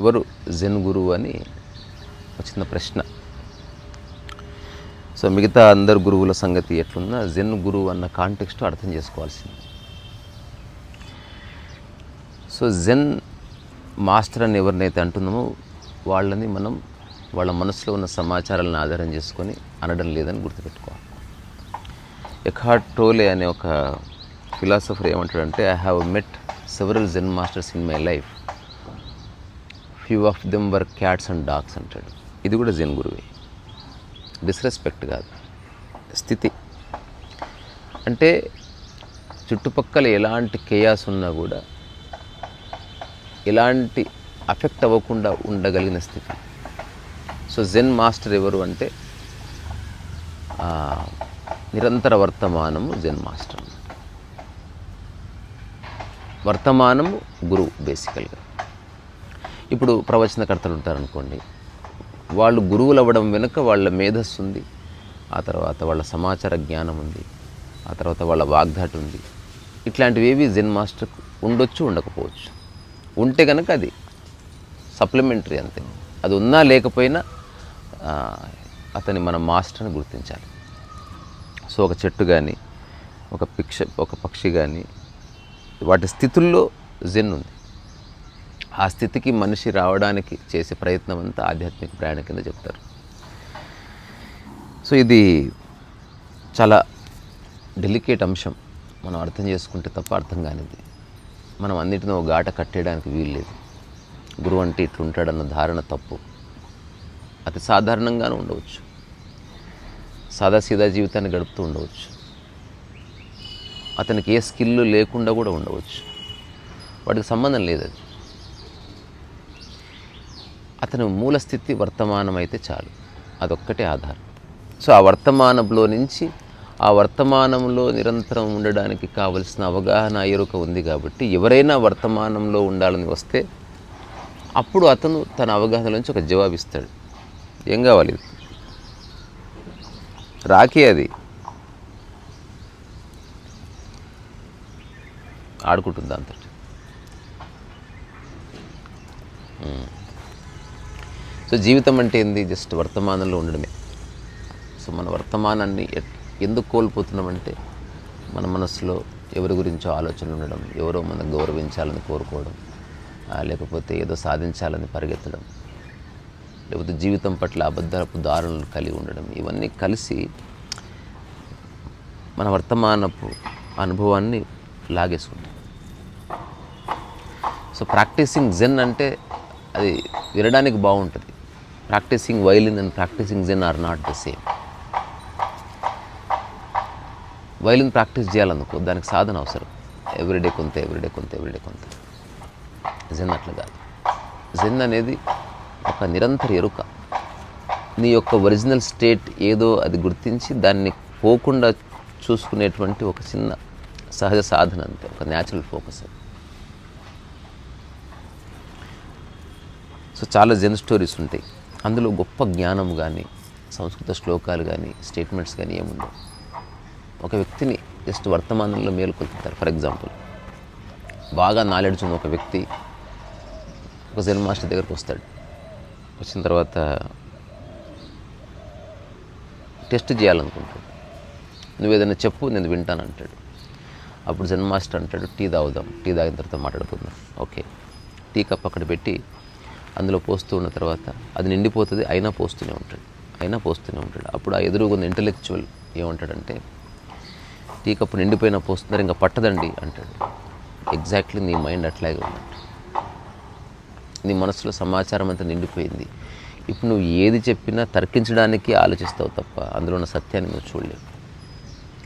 ఎవరు జెన్ గురువు అని వచ్చిన చిన్న ప్రశ్న. సో మిగతా అందరు గురువుల సంగతి ఎట్లున్నా జెన్ గురువు అన్న కాంటెక్స్ట్ అర్థం చేసుకోవాల్సింది. సో జెన్ మాస్టర్ అని ఎవరినైతే అంటున్నామో వాళ్ళని మనం వాళ్ళ మనసులో ఉన్న సమాచారాలను ఆధారం చేసుకొని అనడం లేదని గుర్తుపెట్టుకోవాలి. ఎఖాట్ టోలే అనే ఒక ఫిలాసఫర్ ఏమంటాడంటే I have met several Zen masters in my life few of them were cats and dogs అంటాడు. ఇది కూడా జెన్ గురువే. డిస్రెస్పెక్ట్ కాదు. స్థితి. అంటే చుట్టుపక్కల ఎలాంటి కేయాస్ ఉన్నా కూడా ఎలాంటి అఫెక్ట్ అవ్వకుండా ఉండగలిగిన స్థితి. సో జెన్ మాస్టర్ ఎవరు అంటే నిరంతర వర్తమానము జెన్ మాస్టర్ వర్తమానము గురువు బేసికల్గా ఇప్పుడు ప్రవచనకర్తలు ఉంటారనుకోండి వాళ్ళు గురువులు అవ్వడం వెనుక వాళ్ళ మేధస్సు ఉంది ఆ తర్వాత వాళ్ళ సమాచార జ్ఞానం ఉంది ఆ తర్వాత వాళ్ళ వాగ్దాటి ఉంది. ఇట్లాంటివి ఏవి జెన్ మాస్టర్కు ఉండొచ్చు ఉండకపోవచ్చు. ఉంటే కనుక అది సప్లిమెంటరీ అంతే. అది ఉన్నా లేకపోయినా అతని మన మాస్టర్ని గుర్తించాలి. సో ఒక చెట్టు కానీ ఒక పిక్ష ఒక పక్షి కానీ వాటి స్థితుల్లో జెన్ ఉంది. ఆ స్థితికి మనిషి రావడానికి చేసే ప్రయత్నం అంతా ఆధ్యాత్మిక ప్రయాణం కింద చెప్తారు. సో ఇది చాలా డెలికేట్ అంశం. మనం అర్థం చేసుకుంటే తప్ప అర్థం కానిది. మనం అన్నిటిని ఒక గాట కట్టేయడానికి వీలు లేదు. గురువు అంటే ఇట్లుంటాడన్న ధారణ తప్పు. అతి సాధారణంగానే ఉండవచ్చు. సాదాసీదా జీవితాన్ని గడుపుతూ ఉండవచ్చు. అతనికి ఏ స్కిల్ లేకుండా కూడా ఉండవచ్చు. వాటికి సంబంధం లేదు అది అతని మూలస్థితి వర్తమానం అయితే చాలు. అదొక్కటే ఆధారం. సో ఆ వర్తమానంలో నుంచి ఆ వర్తమానంలో నిరంతరం ఉండడానికి కావలసిన అవగాహన ఎరుక ఉంది కాబట్టి ఎవరైనా వర్తమానంలో ఉండాలని వస్తే అప్పుడు అతను తన అవగాహన నుంచి ఒక జవాబు ఇస్తాడు. ఏం కావాలి? రాఖీ అది. ఆడుకుంటుంది దాంతో సో జీవితం అంటే ఏంది? జస్ట్ వర్తమానంలో ఉండడమే. సో మన వర్తమానాన్ని ఎందుకు కోల్పోతున్నామంటే మన మనసులో ఎవరి గురించో ఆలోచనలు ఉండడం ఎవరో మనం గౌరవించాలని కోరుకోవడం లేకపోతే ఏదో సాధించాలని పరిగెత్తడం లేకపోతే జీవితం పట్ల అబద్ధపు దారులను కలిగి ఉండడం ఇవన్నీ కలిసి మన వర్తమానపు అనుభవాన్ని లాగేసుకుంటాం. సో ప్రాక్టీసింగ్ జెన్ అంటే అది వినడానికి బాగుంటుంది. Practicing violin and practicing Zen are not the same violin practice చేయాలనుకో దానికి సాధన అవసరం. ఎవ్రీడే కొంత ఎవ్రీడే కొంత ఎవ్రీడే కొంత. జెన్ అట్లా కాదు. జెన్ అనేది ఒక నిరంతర ఎరుక. నీ యొక్క ఒరిజినల్ స్టేట్ ఏదో అది గుర్తించి దాన్ని పోకుండా చూసుకునేటువంటి ఒక చిన్న సహజ సాధన అంతే ఒక న్యాచురల్ ఫోకస్ అది. సో చాలా జెన్ స్టోరీస్ ఉంటాయి. అందులో గొప్ప జ్ఞానం కానీ సంస్కృత శ్లోకాలు కానీ స్టేట్మెంట్స్ కానీ ఏముండవు. ఒక వ్యక్తిని జస్ట్ వర్తమానంలో మేలుకొల్పుతారు. ఫర్ ఎగ్జాంపుల్ బాగా నాలెడ్జ్ ఉన్న ఒక వ్యక్తి ఒక జన్ మాస్టర్ దగ్గరకు వస్తాడు. వచ్చిన తర్వాత టెస్ట్ చేయాలనుకుంటాడు. నువ్వు ఏదైనా చెప్పు నేను వింటాను అంటాడు. అప్పుడు జన్ మాస్టర్ అంటాడు టీ తాగుదాం. టీ తాగిన తర్వాత మాట్లాడుకుందాం. ఓకే. టీ కప్ అక్కడ పెట్టి అందులో పోస్తూ ఉన్న తర్వాత అది నిండిపోతుంది అయినా పోస్తూనే ఉంటాడు. అయినా పోస్తూనే ఉంటాడు. అప్పుడు ఆ ఎదురుగున్న ఇంటలెక్చువల్ ఏమంటాడంటే టీ కప్పు నిండిపోయినా పోస్తున్నారు ఇంకా పట్టదండి అంటాడు. ఎగ్జాక్ట్లీ నీ మైండ్ అట్లాగే ఉన్నట్టు నీ మనసులో సమాచారం అంతా నిండిపోయింది. ఇప్పుడు నువ్వు ఏది చెప్పినా తర్కించడానికి ఆలోచిస్తావు తప్ప అందులో ఉన్న సత్యాన్ని నువ్వు చూడలేవు.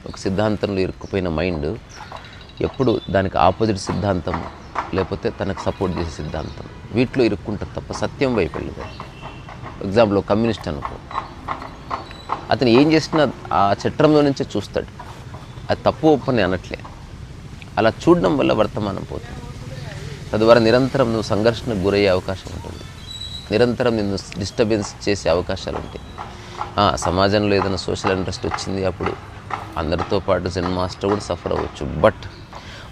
ఒక సిద్ధాంతంలో ఇరుక్కుపోయిన మైండ్ ఎప్పుడు దానికి ఆపోజిట్ సిద్ధాంతం లేకపోతే తనకు సపోర్ట్ చేసే సిద్ధాంతం. వీటిలో ఇరుక్కుంటుంది తప్ప సత్యం వైపు వెళ్ళదు. ఎగ్జాంపుల్ కమ్యూనిస్ట్ అనుకో. అతను ఏం చేసినా ఆ చట్రంలో నుంచే చూస్తాడు. అది తప్పు ఒప్పని అనట్లే. అలా చూడడం వల్ల వర్తమానం పోతుంది. తద్వారా నిరంతరం నువ్వు సంఘర్షణకు గురయ్యే అవకాశం ఉంటుంది. నిరంతరం నిన్ను డిస్టర్బెన్స్ చేసే అవకాశాలు ఉంటాయి. సమాజంలో ఏదైనా సోషల్ ఇంట్రెస్ట్ వచ్చింది అప్పుడు అందరితో పాటు జెన్ మాస్టర్ కూడా సఫర్ అవ్వచ్చు. బట్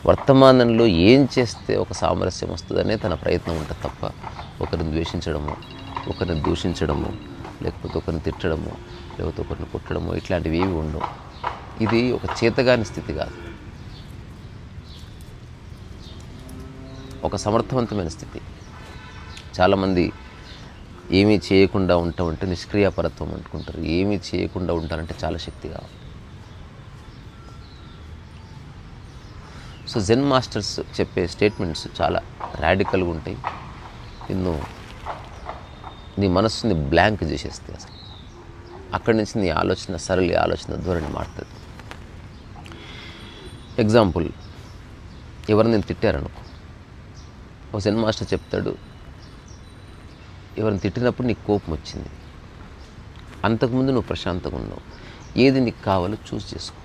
వర్తమానంలో ఏం చేస్తే ఒక సామరస్యం వస్తుందనే తన ప్రయత్నం ఉంటుంది తప్ప ఒకరిని ద్వేషించడము ఒకరిని దూషించడము లేకపోతే ఒకరిని తిట్టడము లేకపోతే ఒకరిని కొట్టడము ఇట్లాంటివి ఏవి ఉండవు. ఇది ఒక చేతగాని స్థితి కాదు. ఒక సమర్థవంతమైన స్థితి. చాలామంది ఏమీ చేయకుండా ఉంటామంటే నిష్క్రియపరత్వం నిష్క్రియాపరత్వం అనుకుంటారు ఏమీ చేయకుండా ఉంటారంటే చాలా శక్తి కావాలి. సో జెన్ మాస్టర్స్ చెప్పే స్టేట్మెంట్స్ చాలా రాడికల్గా ఉంటాయి. నిన్ను నీ మనస్సుని బ్లాంక్ చేసేస్తాయి అసలు. అక్కడి నుంచి నీ ఆలోచన సరళి ఆలోచన ధోరణి మారుతుంది. ఎగ్జాంపుల్ ఎవరు నేను తిట్టారనుకో. ఒక జెన్ మాస్టర్ చెప్తాడు ఎవరిని తిట్టినప్పుడు నీకు కోపం వచ్చింది. అంతకుముందు నువ్వు ప్రశాంతంగా ఉన్నావు. ఏది నీకు కావాలో చూస్ చేసుకో.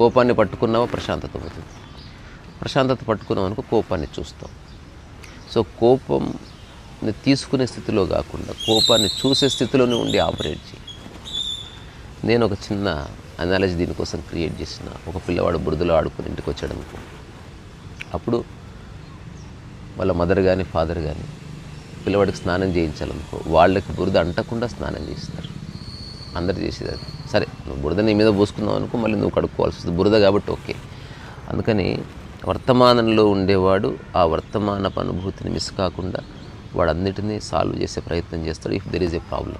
కోపాన్ని పట్టుకున్నామో ప్రశాంతత పోతుంది ప్రశాంతత పట్టుకున్నామనుకో కోపాన్ని చూస్తాం. సో కోపంని తీసుకునే స్థితిలో కాకుండా కోపాన్ని చూసే స్థితిలోనే ఉండి ఆపరేట్ చేయి. నేను ఒక చిన్న అనాలజీ దీనికోసం క్రియేట్ చేసిన. ఒక పిల్లవాడు బురదలో ఆడుకుని ఇంటికి వచ్చాడు అనుకో. అప్పుడు వాళ్ళ మదర్ కానీ ఫాదర్ కానీ పిల్లవాడికి స్నానం చేయించాలనుకో వాళ్ళకి బురద అంటకుండా స్నానం చేస్తారు అందరు చేసేది అది. సరే నువ్వు బురద నీ మీద పోసుకున్నావు అనుకో మళ్ళీ నువ్వు కడుక్కోవాల్సి వస్తుంది. బురద కాబట్టి ఓకే. అందుకని వర్తమానంలో ఉండేవాడు ఆ వర్తమానపు అనుభూతిని మిస్ కాకుండా వాడన్నిటినీ సాల్వ్ చేసే ప్రయత్నం చేస్తాడు if there is a problem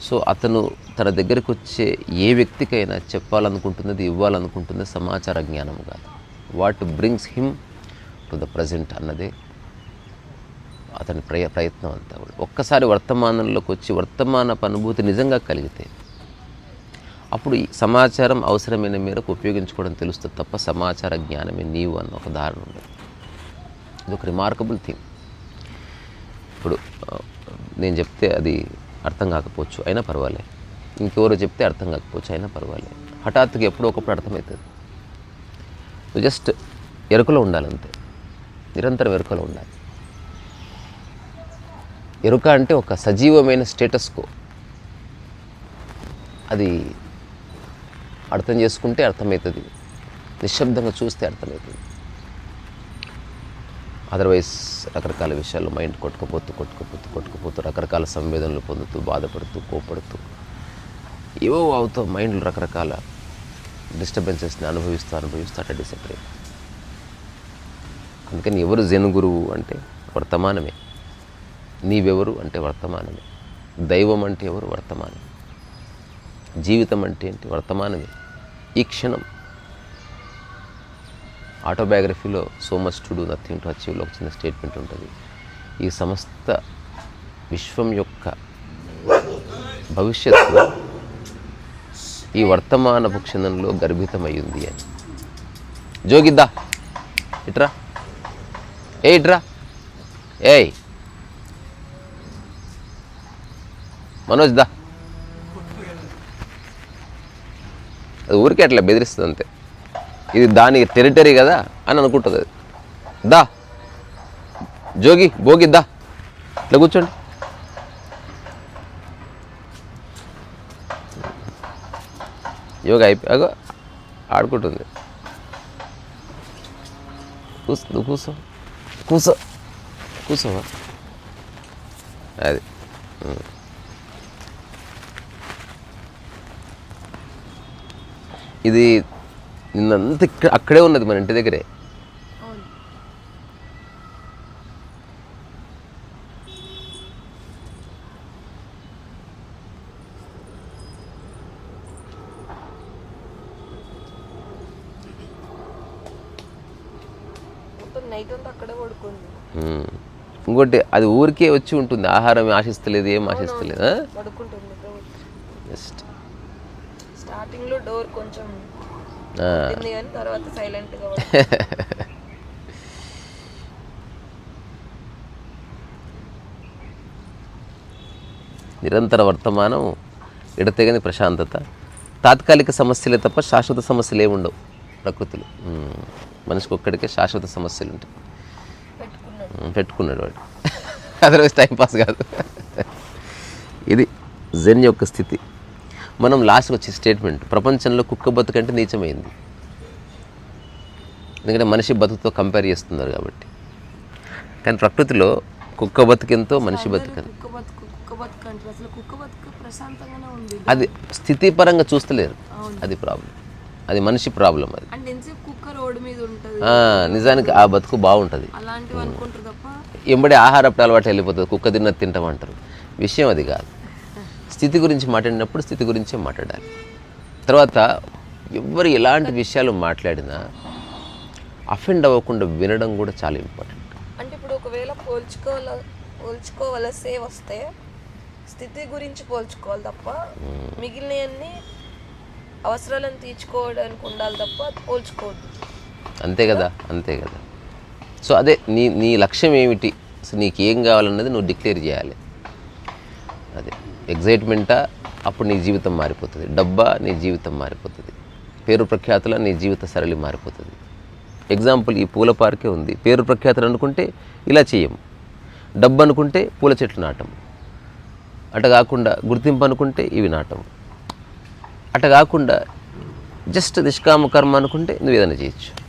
so అతను తన దగ్గరికి వచ్చే ఏ వ్యక్తికైనా చెప్పాలనుకుంటున్నది ఇవ్వాలనుకుంటున్నది సమాచార జ్ఞానం కాదు. What brings him to the present అన్నదే అతని ప్రయ ప్రయత్నం అంతా కూడా. ఒక్కసారి వర్తమానంలోకి వచ్చి వర్తమానపు అనుభూతి నిజంగా కలిగితే అప్పుడు ఈ సమాచారం అవసరమైన మేరకు ఉపయోగించుకోవడం తెలుస్తుంది తప్ప సమాచార జ్ఞానమే నీవు అన్న ఒక ధారణ ఉండదు. ఇది ఒక రిమార్కబుల్ థింగ్ ఇప్పుడు నేను చెప్తే అది అర్థం కాకపోవచ్చు అయినా పర్వాలేదు ఇంకెవరో చెప్తే అర్థం కాకపోవచ్చు అయినా పర్వాలేదు హఠాత్తుగా ఎప్పుడో ఒకప్పుడు అర్థమవుతుంది. నువ్వు జస్ట్ ఎరుకలో ఉండాలంతే. నిరంతరం ఎరుకలో ఉండాలి. ఎరుక అంటే ఒక సజీవమైన స్టేటస్కో అది అర్థం చేసుకుంటే అర్థమవుతుంది. నిశ్శబ్దంగా చూస్తే అర్థమవుతుంది. అదర్వైజ్ రకరకాల విషయాలు మైండ్ కొట్టుకుపోతూ కొట్టుకుపోతూ కొట్టుకుపోతూ రకరకాల సంవేదనలు పొందుతూ బాధపడుతూ కోపడుతూ ఏవో అవుతూ మైండ్లు రకరకాల డిస్టర్బెన్సెస్ని అనుభవిస్తూ అనుభవిస్తూ అట్లా డిసెపరేట్ అందుకని ఎవరు జను గురువు అంటే వర్తమానమే. నీవెవరు అంటే వర్తమానమే. దైవం అంటే ఎవరు? వర్తమానం జీవితం అంటే ఏంటి? వర్తమానమే. ఈ క్షణం ఆటోబయోగ్రఫీలో so much to do nothing to అచీవ్లో ఒక చిన్న స్టేట్మెంట్ ఉంటుంది. ఈ సమస్త విశ్వం యొక్క భవిష్యత్తు ఈ వర్తమానపు క్షణంలో గర్భితమయ్యింది అని. జోగిద్దా ఇట్రా. ఏ ఇట్రా. ఏయ్ మనోజ్ దా. అది ఊరికే అట్లా బెదిరిస్తుంది అంతే. ఇది దాని టెరిటరీ కదా అని అనుకుంటుంది అది. దా. జోగి భోగి దా. ఇట్లా కూర్చోండి. యోగా అయిపోయాక ఆడుకుంటుంది. కూర్చో కూసో కూసో కూర్చో. కూర్చోవా? అది. ఇది నిన్నంత ఇక్కడ అక్కడే ఉన్నది మన ఇంటి దగ్గరే. ఇంకోటి అది ఊరికే వచ్చి ఉంటుంది. ఆహారం ఆశిస్తలేదు ఏం ఆశిస్తలేదు జస్ట్ స్టార్టింగ్లో డోర్ కొంచెం కానీ తర్వాత సైలెంట్గా పడుకుంది. నిరంతర వర్తమానం ఎడతెగని ప్రశాంతత. తాత్కాలిక సమస్యలే తప్ప శాశ్వత సమస్యలు ఏమి ఉండవు ప్రకృతిలో. మనిషికి ఒక్కడికే శాశ్వత సమస్యలు ఉంటాయి. పెట్టుకున్నాడు. వాడు. అదర్వైజ్ టైంపాస్ కాదు. ఇది జెన్ యొక్క స్థితి. మనం లాస్ట్ వచ్చే స్టేట్మెంట్ ప్రపంచంలో కుక్క బతుకంటే నీచమైంది. ఎందుకంటే మనిషి బతుకుతో కంపేర్ చేస్తున్నారు కాబట్టి. కానీ ప్రకృతిలో కుక్క బతికెంతో మనిషి బతికని. అది స్థితిపరంగా చూస్తలేరు. అవును. అది ప్రాబ్లం అది మనిషి ప్రాబ్లం అది. నిజానికి ఆ బతుకు బాగుంటుంది. ఎంబడి ఆహారపు అలవాటు వెళ్ళిపోతుంది. కుక్క తిన్నది తింటామంటారు. విషయం అది కాదు. స్థితి గురించి మాట్లాడినప్పుడు స్థితి గురించే మాట్లాడాలి. తర్వాత ఎవరు ఎలాంటి విషయాలు మాట్లాడినా అఫెండ్ అవ్వకుండా వినడం కూడా చాలా ఇంపార్టెంట్ అంటే ఇప్పుడు ఒకవేళ పోల్చుకోవాల పోల్చుకోవలసే వస్తే స్థితి గురించి పోల్చుకోవాలి తప్ప మిగిలినవన్నీ అవసరాలను తీర్చుకోవడానికి ఉండాలి తప్ప పోల్చుకోవద్దు. అంతే కదా అంతే కదా. సో అదే నీ నీ లక్ష్యం ఏమిటి? అసలు నీకు ఏం కావాలన్నది నువ్వు డిక్లేర్ చేయాలి. ఎగ్జైట్మెంటా? అప్పుడు నీ జీవితం మారిపోతుంది. డబ్బా నీ జీవితం మారిపోతుంది. పేరు ప్రఖ్యాతుల నీ జీవిత సరళి మారిపోతుంది. ఎగ్జాంపుల్ ఈ పూల పార్కే ఉంది. పేరు ప్రఖ్యాతులు అనుకుంటే ఇలా చేయము డబ్బు అనుకుంటే పూల చెట్లు నాటం అట కాకుండా గుర్తింపు అనుకుంటే ఇవి నాటం అట కాకుండా జస్ట్ నిష్కామ కర్మ అనుకుంటే నువ్వు ఏదైనా చేయొచ్చు.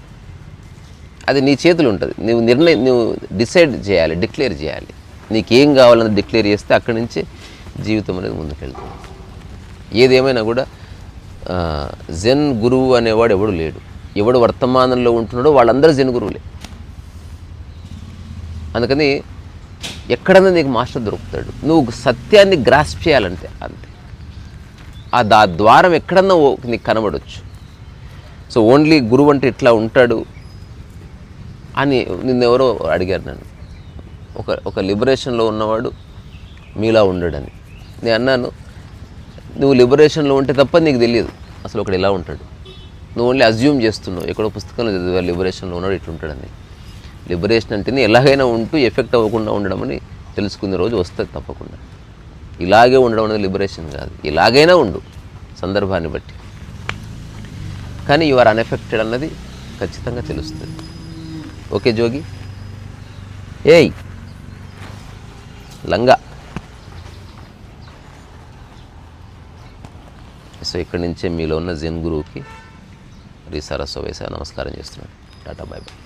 అది నీ చేతులు ఉంటుంది. నువ్వు నిర్ణయం నువ్వు డిసైడ్ చేయాలి డిక్లేర్ చేయాలి. నీకేం కావాలని డిక్లేర్ చేస్తే అక్కడి నుంచే జీవితం అనేది ముందుకెళ్తుంది. ఏదేమైనా కూడా జెన్ గురువు అనేవాడు ఎవడు లేడు. ఎవడు వర్తమానంలో ఉంటున్నాడో వాళ్ళందరూ జెన్ గురువులే. అందుకని ఎక్కడన్నా నీకు మాస్టర్ దొరుకుతాడు. నువ్వు సత్యాన్ని గ్రాస్ప్ చేయాలంటే అంతే. ఆ దా ద్వారం ఎక్కడన్నా ఓ- నీకు కనబడవచ్చు సో ఓన్లీ గురువు అంటే ఇట్లా ఉంటాడు అని నిన్నెవరో అడిగారు నన్ను. ఒక ఒక లిబరేషన్లో ఉన్నవాడు మీలా ఉండడని. నేను అన్నాను నువ్వు లిబరేషన్లో ఉంటే తప్ప నీకు తెలియదు. అసలు ఒకడు ఎలా ఉంటాడు? నువ్వు ఓన్లీ అజ్యూమ్ చేస్తున్నావు ఎక్కడో పుస్తకంలో చదివా లిబరేషన్లో ఉన్నాడు ఇట్లుంటాడని. లిబరేషన్ అంటేనే ఎలాగైనా ఉంటూ ఎఫెక్ట్ అవ్వకుండా ఉండడం అని తెలుసుకునే రోజు వస్తుంది తప్పకుండా. ఇలాగే ఉండడం అనేది లిబరేషన్ కాదు. ఇలాగైనా ఉండు సందర్భాన్ని బట్టి. కానీ యు ఆర్ అన్ఎఫెక్టెడ్ అన్నది ఖచ్చితంగా తెలుస్తుంది. ఓకే జోగి? ఏయ్! లంగా. సో ఇక్కడి నుంచే మీలో ఉన్న జెన్ గురువుకి రీసారా సోవేసా నమస్కారం చేస్తున్నాను. Tata bye bye.